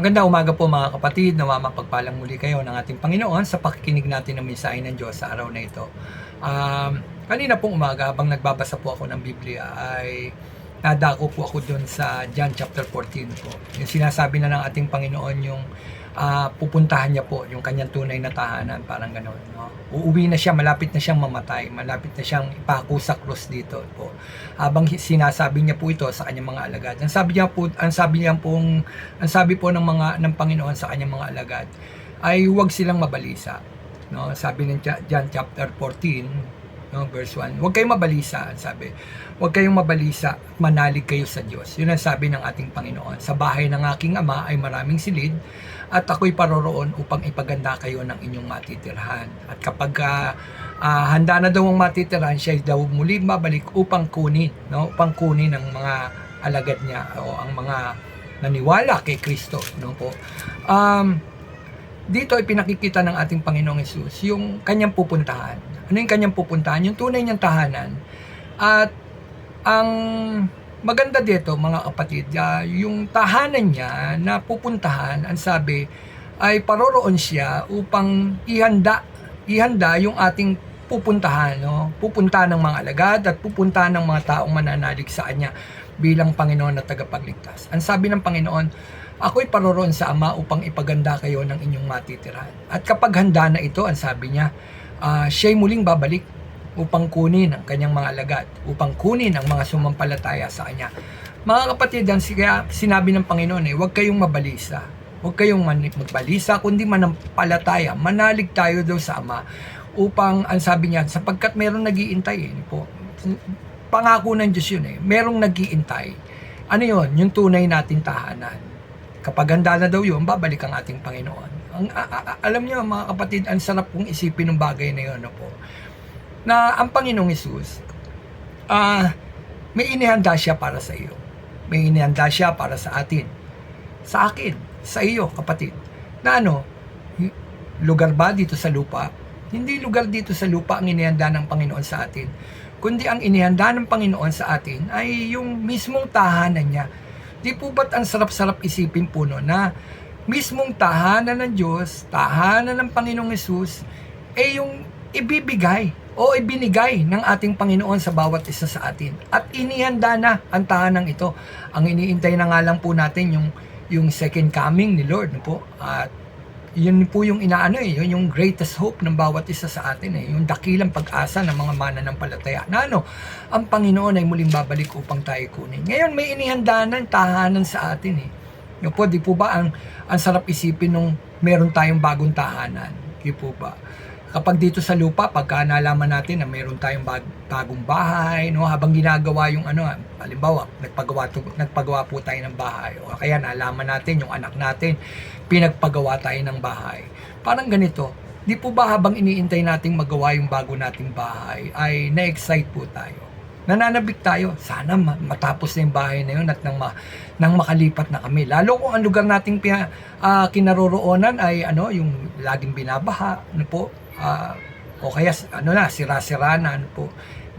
Maganda umaga po mga kapatid, nawa mapagpalang muli kayo ng ating Panginoon sa pakikinig natin ng mensahe ng Diyos sa araw na ito. Um, kanina pong umaga, habang nagbabasa po ako ng Biblia, ay nadako po ako dun sa John chapter 14 po. Yung sinasabi na ng ating Panginoon yung ah, pupuntahan niya po yung kanyang tunay na tahanan, parang gano'n. No? Uuwi na siya, malapit na siyang mamatay, malapit na siyang ipako sa krus dito po. Habang sinasabi niya po ito sa kanyang mga alagad. Ang sabi niya po, ang sabi niya pong, ang sabi po ng mga ng Panginoon sa kanyang mga alagad ay huwag silang mabalisa. No, sabi ng John chapter 14, no, verse 1. Huwag kayong mabalisa, sabi. Huwag kayong mabalisa manalig kayo sa Diyos. Yun ang sabi ng ating Panginoon. Sa bahay ng aking ama ay maraming silid at ako'y paroroon upang ipaganda kayo ng inyong matitirhan. At kapag ah, ah, handa na daw ang matitirhan, siya daw muli babalik upang kunin, no? upang kunin ng mga alagad niya o ang mga naniwala kay Kristo, no po. Um, dito ay pinakikita ng ating Panginoong Yesus yung kanyang pupuntahan. Ano yung kanyang pupuntahan? Yung tunay niyang tahanan. At ang maganda dito mga kapatid, yung tahanan niya na pupuntahan, ang sabi, ay paroroon siya upang ihanda, ihanda yung ating pupuntahan, no? pupunta ng mga alagad at pupunta ng mga taong mananalig sa Kanya bilang Panginoon at tagapagligtas. Ang sabi ng Panginoon, ako'y paroroon sa Ama upang ipaganda kayo ng inyong matitirahan. At kapag handa na ito, ang sabi niya, ah, siya'y muling babalik upang kunin ang kanyang mga alagad, upang kunin ang mga sumampalataya sa kanya. Mga kapatid, ang siya- sinabi ng Panginoon eh, huwag kayong mabalisa. Huwag kayong magbalisa, kundi manampalataya. Manalig tayo daw sa Ama upang, ang sabi niya, sapagkat merong nag-iintay eh, po. Pangako ng Diyos yun eh. Merong nag-iintay. Ano yun? Yung tunay natin tahanan. Kapag handa na daw yun, babalik ang ating Panginoon. Ang, a- a- alam niyo mga kapatid, ang sarap kong isipin ng bagay na yun. Ano po? Na ang Panginoong Isus, ah, may inihanda siya para sa iyo. May inihanda siya para sa atin. Sa akin, sa iyo, kapatid. Na ano, lugar ba dito sa lupa? Hindi lugar dito sa lupa ang inihanda ng Panginoon sa atin. Kundi ang inihanda ng Panginoon sa atin ay yung mismong tahanan niya. Di po ba't ang sarap-sarap isipin po no, na mismong tahanan ng Diyos, tahanan ng Panginoong Yesus, eh yung ibibigay o ibinigay ng ating Panginoon sa bawat isa sa atin. At inihanda na ang tahanang ito. Ang iniintay na nga lang po natin yung yung second coming ni Lord no po. At yun po yung inaano eh, yun yung greatest hope ng bawat isa sa atin eh, yung dakilang pag-asa ng mga mananampalataya. Na ano, ang Panginoon ay muling babalik upang tayo kunin. Ngayon may inihanda ng tahanan sa atin eh. Yung po, di po ba ang, ang sarap isipin nung meron tayong bagong tahanan? Di po ba? Kapag dito sa lupa, pagka nalaman natin na meron tayong bag, bagong bahay, no, habang ginagawa yung ano, halimbawa, nagpagawa, to, nagpagawa po tayo ng bahay, o kaya nalaman natin yung anak natin, pinagpagawa tayo ng bahay. Parang ganito, di po ba habang iniintay nating magawa yung bago nating bahay, ay na-excite po tayo nananabik tayo. Sana ma- matapos na yung bahay na yun at nang, ma- nang makalipat na kami. Lalo kung ang lugar nating pina, ah, kinaroroonan ay ano, yung laging binabaha, ano po, ah, o kaya ano na, sira-sira na, ano po,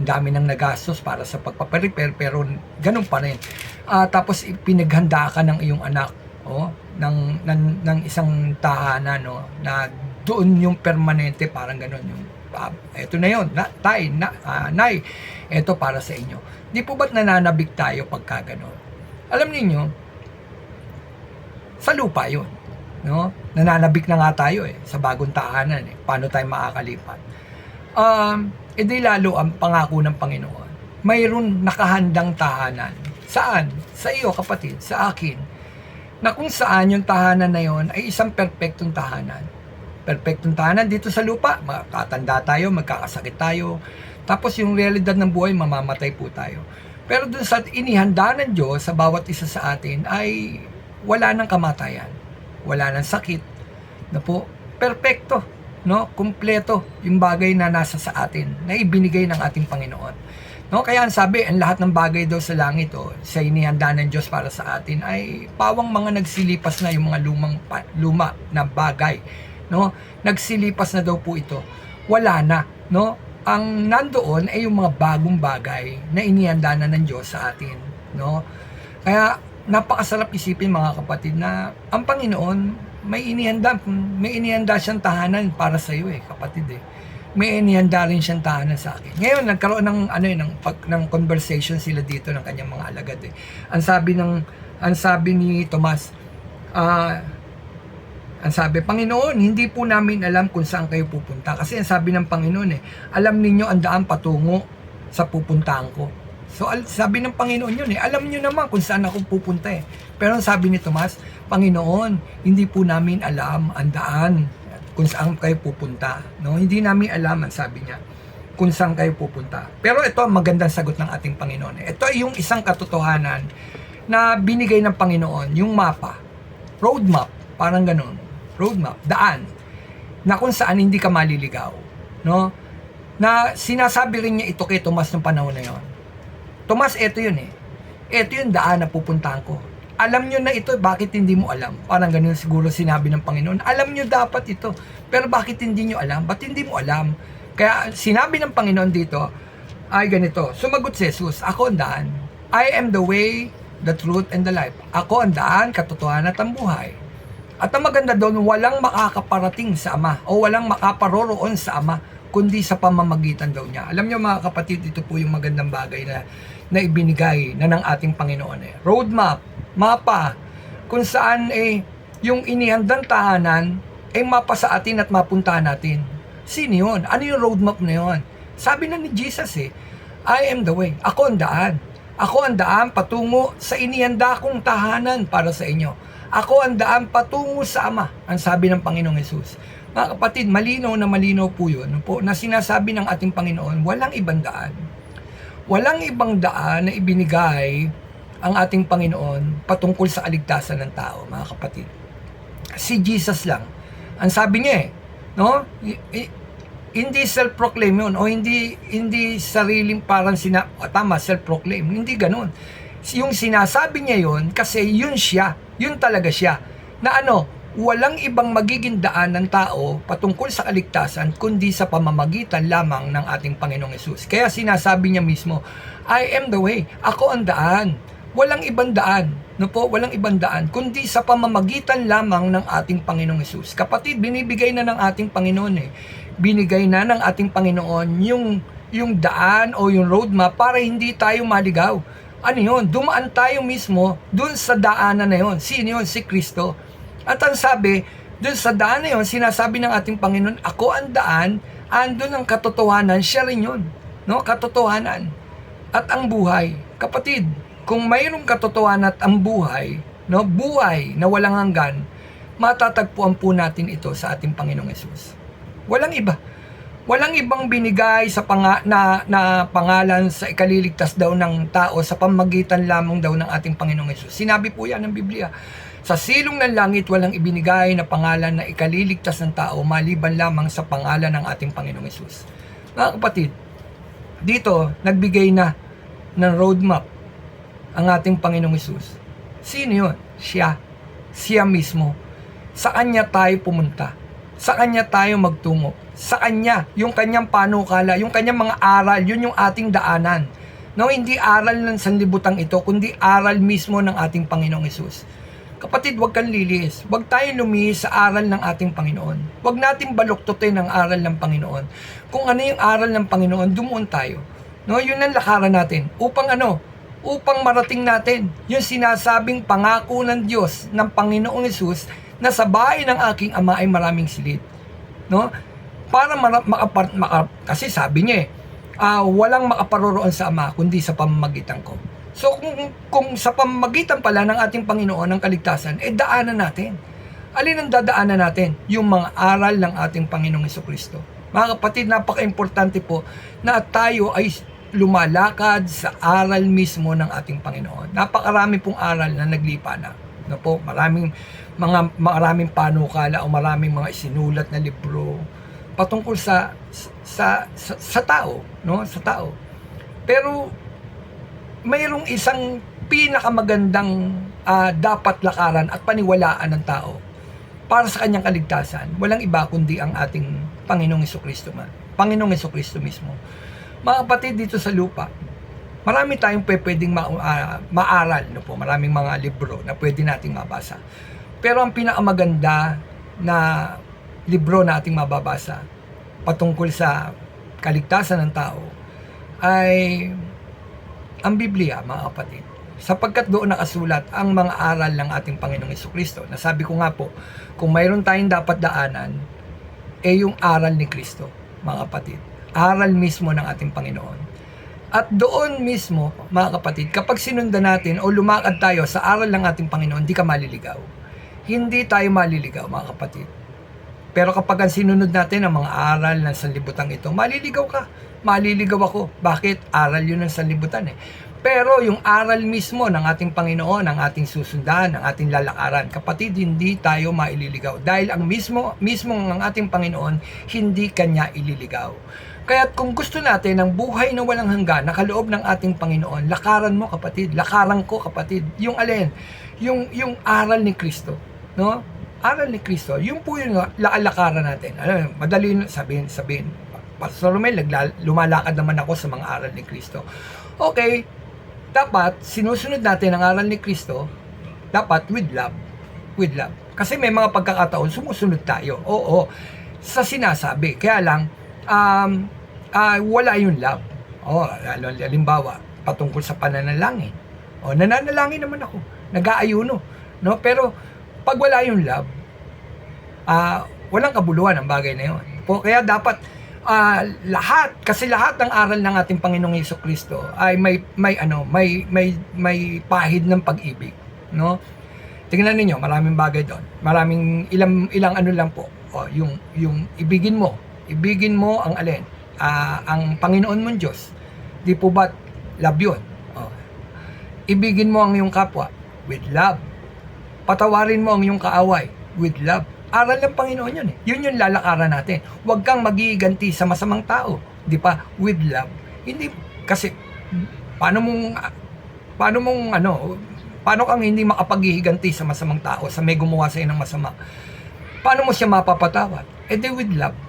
ang dami nang nagastos para sa pagpaparepair pero ganun pa rin. Ah, tapos pinaghanda ka ng iyong anak, oh, ng, ng, ng isang tahanan, no, na doon yung permanente, parang ganun yung ah, eto na yon na, tay, na, ah, nay, eto para sa inyo. Di po ba't nananabik tayo pagka ganon? Alam niyo sa lupa yon no? Nananabik na nga tayo eh, sa bagong tahanan eh. Paano tayo makakalipat? Um, edi lalo ang pangako ng Panginoon. Mayroon nakahandang tahanan. Saan? Sa iyo kapatid, sa akin. Na kung saan yung tahanan na yon ay isang perpektong tahanan perfectong tahanan dito sa lupa. Makatanda tayo, magkakasakit tayo. Tapos yung realidad ng buhay, mamamatay po tayo. Pero dun sa inihanda ng Diyos sa bawat isa sa atin ay wala ng kamatayan. Wala ng sakit. Na po, perfecto. No? Kumpleto yung bagay na nasa sa atin na ibinigay ng ating Panginoon. No, kaya ang sabi, ang lahat ng bagay daw sa langit oh, sa inihanda ng Diyos para sa atin ay pawang mga nagsilipas na yung mga lumang luma na bagay no? Nagsilipas na daw po ito. Wala na, no? Ang nandoon ay yung mga bagong bagay na inihanda na ng Diyos sa atin, no? Kaya napakasarap isipin mga kapatid na ang Panginoon may inihanda, may inihanda siyang tahanan para sa iyo eh, kapatid eh. May inihanda rin siyang tahanan sa akin. Ngayon, nagkaroon ng, ano eh, ng, pag, ng conversation sila dito ng kanyang mga alagad eh. Ang sabi ng, ang sabi ni Tomas, ah, ang sabi, Panginoon, hindi po namin alam kung saan kayo pupunta. Kasi ang sabi ng Panginoon eh, alam ninyo ang daan patungo sa pupuntahan ko. So sabi ng Panginoon yun eh, alam nyo naman kung saan ako pupunta eh. Pero ang sabi ni Tomas, Panginoon, hindi po namin alam ang daan kung saan kayo pupunta. No? Hindi namin alam, ang sabi niya, kung saan kayo pupunta. Pero ito ang magandang sagot ng ating Panginoon. eh. Ito ay yung isang katotohanan na binigay ng Panginoon, yung mapa, roadmap, parang ganun, roadmap, daan, na kung saan hindi ka maliligaw. No? Na sinasabi rin niya ito kay Tomas ng panahon na yon. Tomas, ito yun eh. Ito yung daan na pupuntahan ko. Alam nyo na ito, bakit hindi mo alam? Parang ganun siguro sinabi ng Panginoon. Alam nyo dapat ito, pero bakit hindi nyo alam? Ba't hindi mo alam? Kaya sinabi ng Panginoon dito, ay ganito, sumagot si Jesus, ako ang daan. I am the way, the truth, and the life. Ako ang daan, katotohanan at ang buhay. At ang maganda doon, walang makakaparating sa Ama o walang makaparoroon sa Ama kundi sa pamamagitan daw niya. Alam niyo mga kapatid, ito po yung magandang bagay na, na ibinigay na ng ating Panginoon. Eh. Roadmap, mapa, kung saan eh, yung inihandang tahanan ay mapa sa atin at mapuntahan natin. Sino yun? Ano yung roadmap na yun? Sabi na ni Jesus eh, I am the way. Ako ang daan. Ako ang daan patungo sa inihanda kong tahanan para sa inyo. Ako ang daan patungo sa Ama, ang sabi ng Panginoong Yesus. Mga kapatid, malinaw na malinaw po yun po, na sinasabi ng ating Panginoon, walang ibang daan. Walang ibang daan na ibinigay ang ating Panginoon patungkol sa kaligtasan ng tao, mga kapatid. Si Jesus lang. Ang sabi niya eh, no? Hindi self-proclaim yun o hindi hindi sariling parang sina o, tama self-proclaim hindi ganun yung sinasabi niya yun kasi yun siya yun talaga siya. Na ano walang ibang magiging daan ng tao patungkol sa kaligtasan kundi sa pamamagitan lamang ng ating Panginoong Yesus. Kaya sinasabi niya mismo I am the way ako ang daan. Walang ibang daan no po? Walang ibang daan kundi sa pamamagitan lamang ng ating Panginoong Yesus. Kapatid binibigay na ng ating Panginoon eh. Binigay na ng ating Panginoon yung yung daan o yung roadmap para hindi tayo maligaw. Ano yun? Dumaan tayo mismo dun sa daanan na yun. Sino yun? Si Kristo. At ang sabi, dun sa daan na yun, sinasabi ng ating Panginoon, ako ang daan, andun ang katotohanan, siya rin yun. No? Katotohanan. At ang buhay. Kapatid, kung mayroong katotohanan at ang buhay, no? buhay na walang hanggan, matatagpuan po natin ito sa ating Panginoong Yesus. Walang iba. Walang ibang binigay sa panga, na, na pangalan sa ikaliligtas daw ng tao sa pamagitan lamang daw ng ating Panginoong Yesus. Sinabi po yan ng Biblia. Sa silong ng langit, walang ibinigay na pangalan na ikaliligtas ng tao maliban lamang sa pangalan ng ating Panginoong Yesus. Mga kapatid, dito, nagbigay na ng roadmap ang ating Panginoong Yesus. Sino yun? Siya. Siya mismo. Sa Kanya tayo pumunta sa kanya tayo magtungo. Sa kanya, yung kanyang panukala, yung kanyang mga aral, yun yung ating daanan. No, hindi aral ng sanlibutan ito, kundi aral mismo ng ating Panginoong Yesus. Kapatid, huwag kang lilis. Huwag tayo lumihis sa aral ng ating Panginoon. Huwag natin baluktutin ang aral ng Panginoon. Kung ano yung aral ng Panginoon, dumuon tayo. No, yun ang lakaran natin. Upang ano? Upang marating natin yung sinasabing pangako ng Diyos ng Panginoong Yesus na sa bahay ng aking ama ay maraming silid. No? Para mara- makapar- maka- kasi sabi niya eh, ah, walang makaparoroon sa ama kundi sa pamamagitan ko. So kung, kung sa pamamagitan pala ng ating Panginoon ng kaligtasan, eh daanan natin. Alin ang dadaanan natin? Yung mga aral ng ating Panginoong Kristo. Mga kapatid, napaka-importante po na tayo ay lumalakad sa aral mismo ng ating Panginoon. Napakarami pong aral na naglipa na. No po, maraming mga maraming panukala o maraming mga isinulat na libro patungkol sa sa sa, sa tao, no? Sa tao. Pero mayroong isang pinakamagandang ah, dapat lakaran at paniwalaan ng tao para sa kanyang kaligtasan. Walang iba kundi ang ating Panginoong Kristo man. Panginoong Kristo mismo. Mga kapatid dito sa lupa, marami tayong pwe- pwedeng ma- ah, maaral, no po, maraming mga libro na pwede nating mabasa. Pero ang pinakamaganda na libro na ating mababasa patungkol sa kaligtasan ng tao ay ang Biblia, mga kapatid. Sapagkat doon nakasulat ang mga aral ng ating Panginoong Kristo. Nasabi ko nga po, kung mayroon tayong dapat daanan, eh yung aral ni Kristo, mga kapatid. Aral mismo ng ating Panginoon. At doon mismo, mga kapatid, kapag sinundan natin o lumakad tayo sa aral ng ating Panginoon, di ka maliligaw. Hindi tayo maliligaw, mga kapatid. Pero kapag ang sinunod natin ang mga aral ng sanlibutan ito, maliligaw ka. Maliligaw ako. Bakit? Aral yun ng sanlibutan eh. Pero yung aral mismo ng ating Panginoon, ang ating susundan, ang ating lalakaran, kapatid, hindi tayo maililigaw. Dahil ang mismo, mismo ng ating Panginoon, hindi kanya ililigaw. Kaya kung gusto natin ng buhay na walang hanggan, nakaloob ng ating Panginoon, lakaran mo kapatid, lakaran ko kapatid, yung alin, yung, yung aral ni Kristo. No? Aral ni Kristo, yun po yung laalakaran natin. Ano, madali sabihin, sabihin, Pastor Romel, nagla- lumalakad naman ako sa mga aral ni Kristo. Okay, dapat sinusunod natin ang aral ni Kristo, dapat with love. With love. Kasi may mga pagkakataon, sumusunod tayo. Oo, sa sinasabi. Kaya lang, um, ah, wala yung love. Oh, lalo- halimbawa, patungkol sa pananalangin. Oh, nananalangin naman ako. Nag-aayuno. No? Pero, pag wala yung love, ah, walang kabuluhan ang bagay na yun. Kaya dapat ah, lahat kasi lahat ng aral ng ating Panginoong Hesus Kristo ay may may ano, may may may pahid ng pag-ibig, no? Tingnan ninyo, maraming bagay doon. Maraming ilang ilang ano lang po. O, yung yung ibigin mo, ibigin mo ang alin? Ah, ang Panginoon mong Diyos. Di po ba love yun? O. Ibigin mo ang iyong kapwa with love. Patawarin mo ang iyong kaaway with love. Aral ng Panginoon yun eh. Yun yung lalakaran natin. Huwag kang magiganti sa masamang tao. Di pa? With love. Hindi, kasi, paano mong, paano mong, ano, paano kang hindi makapaghihiganti sa masamang tao, sa may gumawa sa'yo ng masama? Paano mo siya mapapatawad? Eh di with love.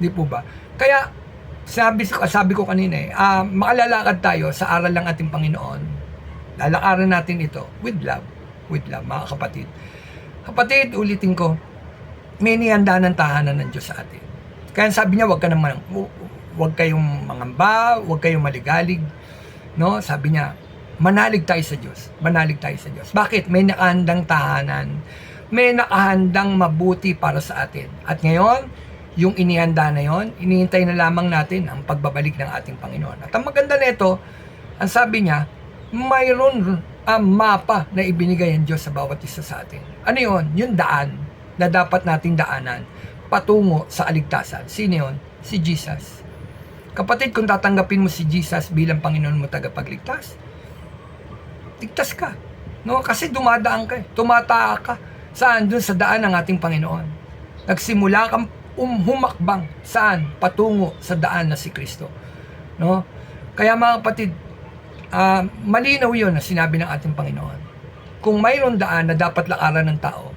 Di po ba? Kaya, sabi, sabi ko kanina eh, ah, makalalakad tayo sa aral ng ating Panginoon. Lalakaran natin ito with love. With love, mga kapatid. Kapatid, ulitin ko, may nihanda ng tahanan ng Diyos sa atin. Kaya sabi niya, wag ka naman, wag kayong mangamba, wag kayong maligalig. No? Sabi niya, manalig tayo sa Diyos. Manalig tayo sa Diyos. Bakit? May nakahandang tahanan. May nakahandang mabuti para sa atin. At ngayon, yung inihanda na yon, inihintay na lamang natin ang pagbabalik ng ating Panginoon. At ang maganda nito, ang sabi niya, mayroon ang mapa na ibinigay ang Diyos sa bawat isa sa atin. Ano yon? Yung daan na dapat nating daanan patungo sa kaligtasan. Sino yun? Si Jesus. Kapatid, kung tatanggapin mo si Jesus bilang Panginoon mo tagapagligtas, ligtas ka. No? Kasi dumadaan ka, eh. tumataa ka. Saan? Doon sa daan ng ating Panginoon. Nagsimula kang um, humakbang. Saan? Patungo sa daan na si Kristo. No? Kaya mga kapatid, ah, malinaw yun na sinabi ng ating Panginoon. Kung mayroon daan na dapat lakaran ng tao,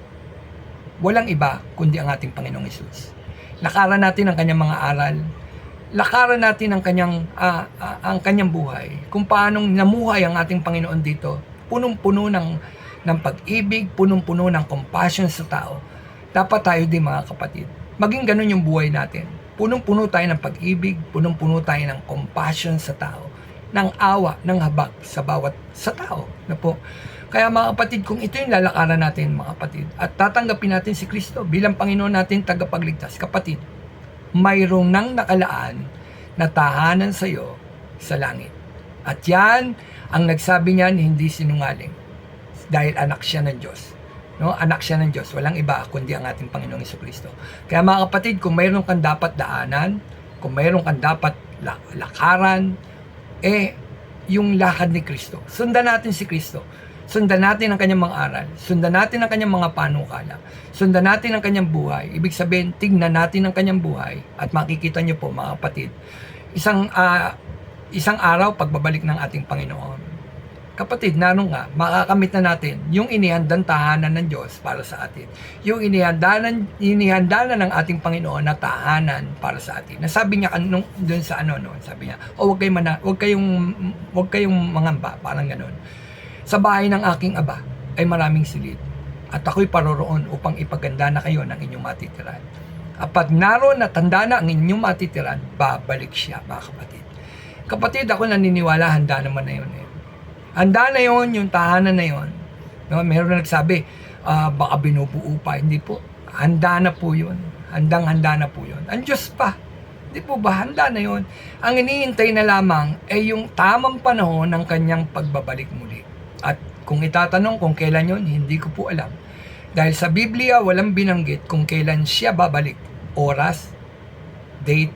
walang iba kundi ang ating Panginoong Isus. Lakaran natin ang kanyang mga aral. Lakaran natin ang kanyang ah, ah, ang kanyang buhay. Kung paanong namuhay ang ating Panginoon dito, punong-puno ng ng pag-ibig, punong-puno ng compassion sa tao. Dapat tayo din mga kapatid. Maging ganun yung buhay natin. Punong-puno tayo ng pag-ibig, punong-puno tayo ng compassion sa tao, ng awa, ng habag sa bawat sa tao. Na po. Kaya mga kapatid, kung ito yung lalakaran natin mga kapatid, at tatanggapin natin si Kristo bilang Panginoon natin tagapagligtas, kapatid, mayroong nang nakalaan na tahanan sa iyo sa langit. At yan, ang nagsabi niyan, hindi sinungaling. Dahil anak siya ng Diyos. No? Anak siya ng Diyos. Walang iba kundi ang ating Panginoong Kristo. Kaya mga kapatid, kung mayroon kang dapat daanan, kung mayroon kang dapat la- lakaran, eh, yung lakad ni Kristo. Sundan natin si Kristo. Sundan natin ang kanyang mga aral. Sundan natin ang kanyang mga panukala. Sundan natin ang kanyang buhay. Ibig sabihin, tignan natin ang kanyang buhay at makikita niyo po mga kapatid, isang ah, isang araw pagbabalik ng ating Panginoon. Kapatid, nanon nga, makakamit na natin yung inihandang tahanan ng Diyos para sa atin. Yung inihanda, ng, inihanda ng ating Panginoon na tahanan para sa atin. Nasabi niya anong doon sa ano no, sabi niya, "O wag kayong mana, wag kayong wag kayong mangamba," parang ganoon. Sa bahay ng aking Aba ay maraming silid at ako'y paroroon upang ipaganda na kayo ng inyong matitiran. At pag naroon na tanda na ang inyong matitiran, babalik siya, mga kapatid. Kapatid, ako naniniwala, handa naman na yun eh. Handa na yon yung tahanan na yon. No, meron na nagsabi, ah, baka binubuo pa. Hindi po. Handa na po yun. Handang-handa na po yun. Ang Diyos pa. Hindi po ba? Handa na yon. Ang iniintay na lamang ay yung tamang panahon ng kanyang pagbabalik muli. At kung itatanong kung kailan yon, hindi ko po alam. Dahil sa Biblia, walang binanggit kung kailan siya babalik. Oras, date,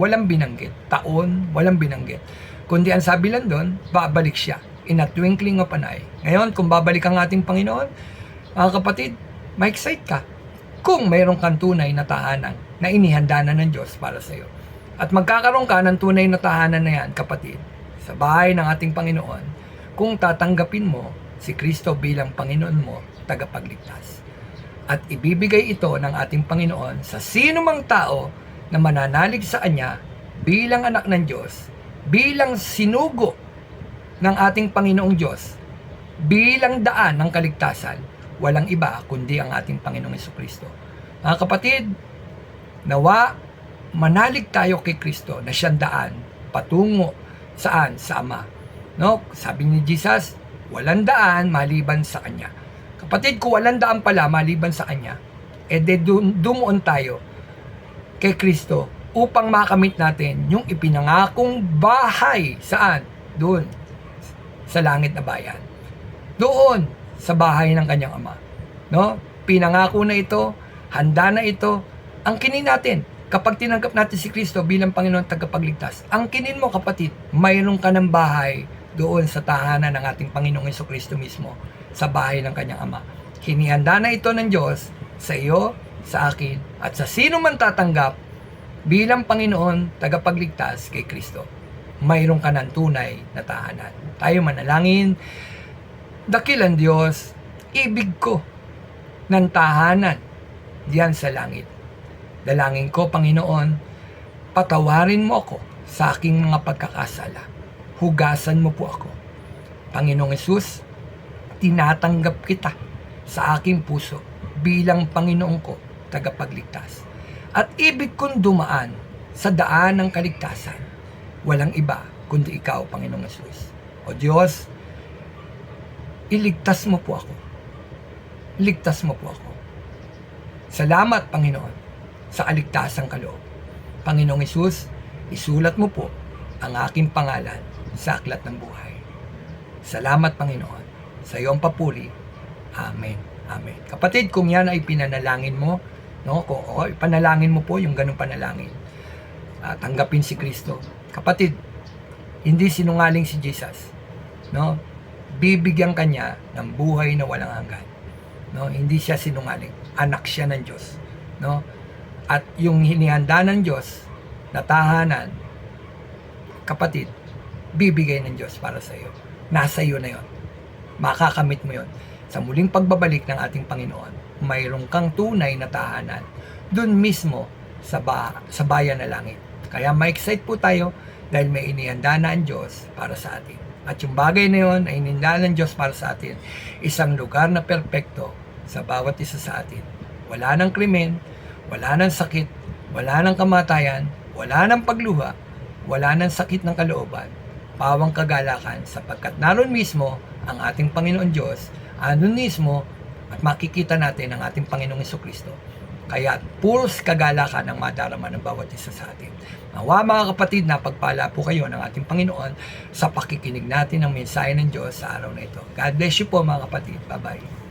walang binanggit. Taon, walang binanggit. Kundi ang sabi lang doon, babalik siya in a twinkling of an eye. Ngayon, kung babalik ang ating Panginoon, mga kapatid, ma-excite ka kung mayroong kang tunay na tahanan na inihanda na ng Diyos para sa iyo. At magkakaroon ka ng tunay na tahanan na yan, kapatid, sa bahay ng ating Panginoon, kung tatanggapin mo si Kristo bilang Panginoon mo, tagapagligtas. At ibibigay ito ng ating Panginoon sa sino mang tao na mananalig sa Kanya bilang anak ng Diyos, bilang sinugo ng ating Panginoong Diyos bilang daan ng kaligtasan, walang iba kundi ang ating Panginoong Kristo. Mga kapatid, nawa manalig tayo kay Kristo na siyang daan patungo saan sa Ama. No? Sabi ni Jesus, walang daan maliban sa Kanya. Kapatid, kung walang daan pala maliban sa Kanya, eh de dumuon tayo kay Kristo upang makamit natin yung ipinangakong bahay saan? Doon, sa langit na bayan. Doon sa bahay ng kanyang ama. No? Pinangako na ito, handa na ito. Ang kinin natin, kapag tinanggap natin si Kristo bilang Panginoon tagapagligtas, ang kinin mo kapatid, mayroon ka ng bahay doon sa tahanan ng ating Panginoong Yeso Kristo mismo, sa bahay ng kanyang ama. Hinihanda na ito ng Diyos sa iyo, sa akin, at sa sino man tatanggap bilang Panginoon tagapagligtas kay Kristo mayroon ka ng tunay na tahanan. Tayo manalangin, dakilan Diyos, ibig ko ng tahanan diyan sa langit. Dalangin ko, Panginoon, patawarin mo ako sa aking mga pagkakasala. Hugasan mo po ako. Panginoong Yesus, tinatanggap kita sa aking puso bilang Panginoon ko, tagapagligtas. At ibig kong dumaan sa daan ng kaligtasan walang iba kundi ikaw, Panginoong Yesus. O Diyos, iligtas mo po ako. Iligtas mo po ako. Salamat, Panginoon, sa kaligtasang kaloob. Panginoong Yesus, isulat mo po ang aking pangalan sa aklat ng buhay. Salamat, Panginoon, sa iyong papuri. Amen. Amen. Kapatid, kung yan ay pinanalangin mo, no, kung o, panalangin mo po yung ganung panalangin, uh, tanggapin si Kristo Kapatid, hindi sinungaling si Jesus. No? Bibigyan kanya ng buhay na walang hanggan. No? Hindi siya sinungaling. Anak siya ng Diyos. No? At yung hinihanda ng Diyos na tahanan, kapatid, bibigay ng Diyos para sa iyo. Nasa iyo na yon. Makakamit mo yon. Sa muling pagbabalik ng ating Panginoon, mayroong kang tunay na tahanan doon mismo sa, ba- sa bayan na langit. Kaya ma-excite po tayo dahil may inihanda na ang Diyos para sa atin. At yung bagay na yun ay inihanda ng Diyos para sa atin. Isang lugar na perpekto sa bawat isa sa atin. Wala ng krimen, wala ng sakit, wala ng kamatayan, wala ng pagluha, wala ng sakit ng kalooban, pawang kagalakan sapagkat naroon mismo ang ating Panginoon Diyos, anon mismo at makikita natin ang ating Panginoong Kristo kaya puros kagalakan ang madarama ng bawat isa sa atin. Nawa mga kapatid, napagpala po kayo ng ating Panginoon sa pakikinig natin ng mensahe ng Diyos sa araw na ito. God bless you po mga kapatid. Bye-bye.